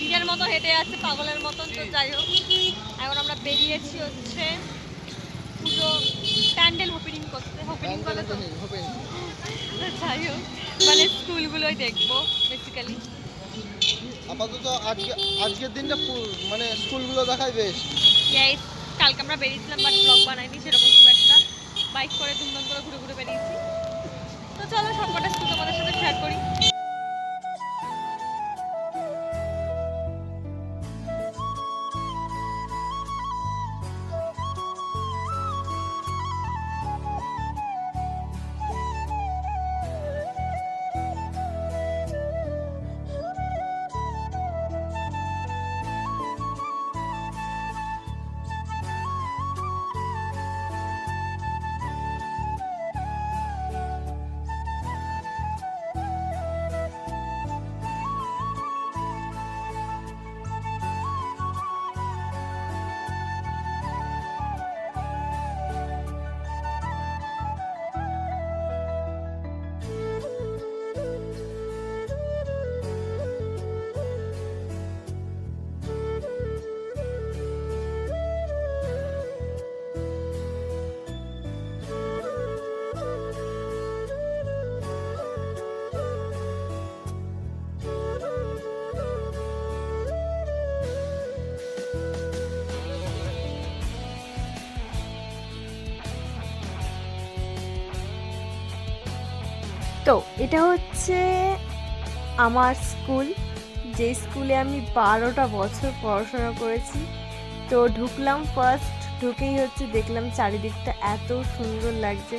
নিজের মতো হেঁটে যাচ্ছে পাগলের মতন তো যাই হোক। এখন আমরা বেরিয়েছি হচ্ছে পুজো প্যান্ডেল ওপেনিং করতে। ওপেনিং করলে তো? যাই হোক মানে স্কুলগুলোই দেখব বেসিক্যালি আপাতত আজকে আজকের দিনটা মানে স্কুলগুলো দেখাই বেশ। কালকে আমরা বেরিয়েছিলাম বাট ব্লগ বানাইনি সেরকম খুব একটা। বাইক করে দুমদম করে ঘুরে ঘুরে বেরিয়েছি। তো চলো সবকটা স্কুল তোমাদের সাথে শেয়ার করি। তো এটা হচ্ছে আমার স্কুল, যে স্কুলে আমি বারোটা বছর পড়াশোনা করেছি। তো ঢুকলাম ফার্স্ট ঢুকেই হচ্ছে দেখলাম চারিদিকটা এত সুন্দর লাগছে।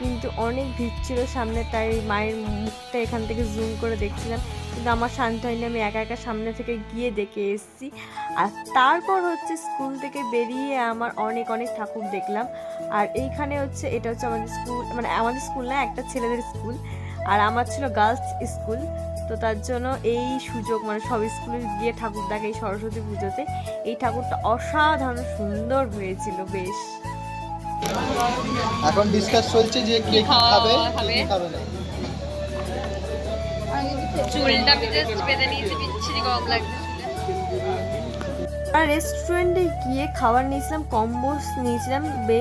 কিন্তু অনেক ভিড় ছিল সামনে, তাই মায়ের মুখটা এখান থেকে জুম করে দেখছিলাম। কিন্তু আমার শান্ত হয়নি, আমি একা একা সামনে থেকে গিয়ে দেখে এসেছি। আর তারপর হচ্ছে স্কুল থেকে বেরিয়ে আমার অনেক অনেক ঠাকুর দেখলাম। আর এইখানে হচ্ছে, এটা হচ্ছে আমাদের স্কুল মানে আমাদের স্কুল না, একটা ছেলেদের স্কুল। আর আমার ছিল গার্লস স্কুল তো তার জন্য এই সুযোগ মানে সব স্কুলে গিয়ে ঠাকুর দেখে এই সরস্বতী পুজোতে এই ঠাকুরটা অসাধারণ সুন্দর হয়েছিল বেশ। এখন ডিসকাস চলছে যে কে কি খাবে কে খাবে। না। চুলটা জাস্ট বেঁধে নিয়েছি বিচ্ছিরি গরম লাগছে। আর রেস্টুরেন্টে গিয়ে খাবার নিয়েছিলাম কম্বোস নিয়েছিলাম, বে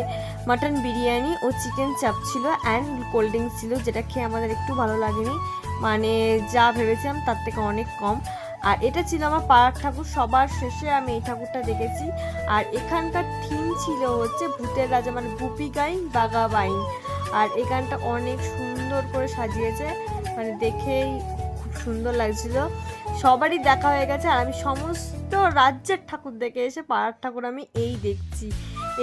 মাটন বিরিয়ানি ও চিকেন চাপ ছিল অ্যান্ড কোল্ড ড্রিঙ্কস ছিল, যেটা খেয়ে আমাদের একটু ভালো লাগেনি। মানে যা ভেবেছিলাম তার থেকে অনেক কম। আর এটা ছিল আমার পাড়ার ঠাকুর, সবার শেষে আমি এই ঠাকুরটা দেখেছি। আর এখানকার থিম ছিল হচ্ছে ভূতের রাজা মানে গুপি গাইন বাগা বাইন। আর এখানটা অনেক সুন্দর করে সাজিয়েছে মানে দেখেই খুব সুন্দর লাগছিল। সবারই দেখা হয়ে গেছে আর আমি সমস্ত রাজ্যের ঠাকুর দেখে এসে পাড়ার ঠাকুর আমি এই দেখছি।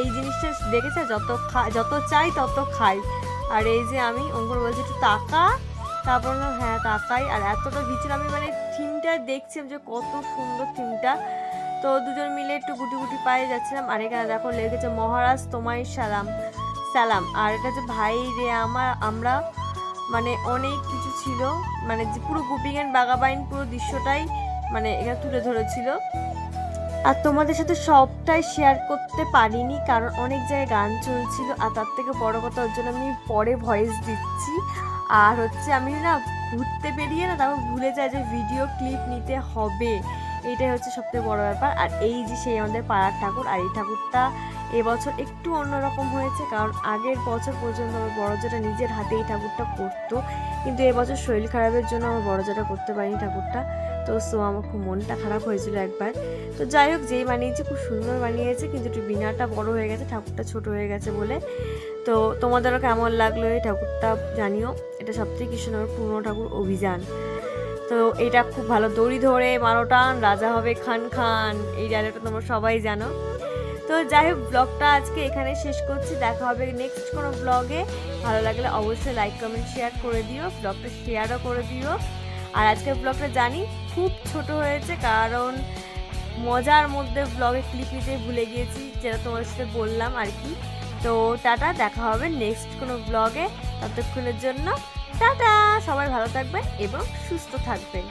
এই জিনিসটা দেখেছে? যত খা যত চাই তত খাই। আর এই যে আমি, অঙ্কুর বলছি, একটু টাকা তারপর হ্যাঁ তাকাই। আর এতটা ভিতরে আমি মানে থিমটা দেখছিলাম যে কত সুন্দর থিমটা। তো দুজন মিলে একটু গুটি গুটি পায়ে যাচ্ছিলাম। আর এখানে দেখো লেগেছে, মহারাজ তোমায় সালাম। সালাম। আর এটা যে, ভাই রে, আমার, আমরা মানে অনেক কিছু ছিল। মানে যে পুরো গুপি গান বাগাবাইন পুরো দৃশ্যটাই মানে এখানে তুলে ধরেছিল। আর তোমাদের সাথে সবটাই শেয়ার করতে পারিনি, কারণ অনেক জায়গায় গান চলছিল। আর তার থেকে বড় কথা ওর জন্য আমি পরে ভয়েস দিচ্ছি। আর হচ্ছে আমি না ঘুরতে বেরিয়ে না তারপর ভুলে যাই যে ভিডিও ক্লিপ নিতে হবে। এইটাই হচ্ছে সবথেকে বড় ব্যাপার। আর এই যে সেই আমাদের পাড়ার ঠাকুর, আর এই ঠাকুরটা এবছর একটু অন্যরকম হয়েছে, কারণ আগের বছর পর্যন্ত আমার বড়জোটা নিজের হাতে এই ঠাকুরটা করতো। কিন্তু এবছর শরীর খারাপের জন্য আমার বড় বড়জোটা করতে পারিনি ঠাকুরটা। তো সো আমার খুব মনটা খারাপ হয়েছিল একবার। তো যাই হোক, যেই বানিয়েছে খুব সুন্দর বানিয়েছে, কিন্তু একটু বিনাটা বড় হয়ে গেছে, ঠাকুরটা ছোট হয়ে গেছে বলে। তো তোমাদেরও কেমন লাগল এই ঠাকুরটা জানিও। এটা সবথেকে কৃষ্ণনগর পুরনো ঠাকুর অভিযান। তো এটা খুব ভালো দড়ি ধরে মারোটান রাজা হবে খান খান, এই ডায়লগটা তোমরা সবাই জানো। তো যাই হোক ব্লগটা আজকে এখানে শেষ করছি। দেখা হবে নেক্সট কোনো ব্লগে ভালো লাগলে অবশ্যই লাইক কমেন্ট শেয়ার করে দিও। ব্লগটা শেয়ারও করে দিও। আর আজকের ব্লগটা জানি খুব ছোট হয়েছে, কারণ মজার মধ্যে ব্লগে ক্লিক নিতে ভুলে গিয়েছি, যেটা তোমার সাথে বললাম আর কি। তো টাটা, দেখা হবে নেক্সট কোনো ব্লগে ততক্ষণের জন্য টাটা! সবাই ভালো থাকবেন এবং সুস্থ থাকবেন।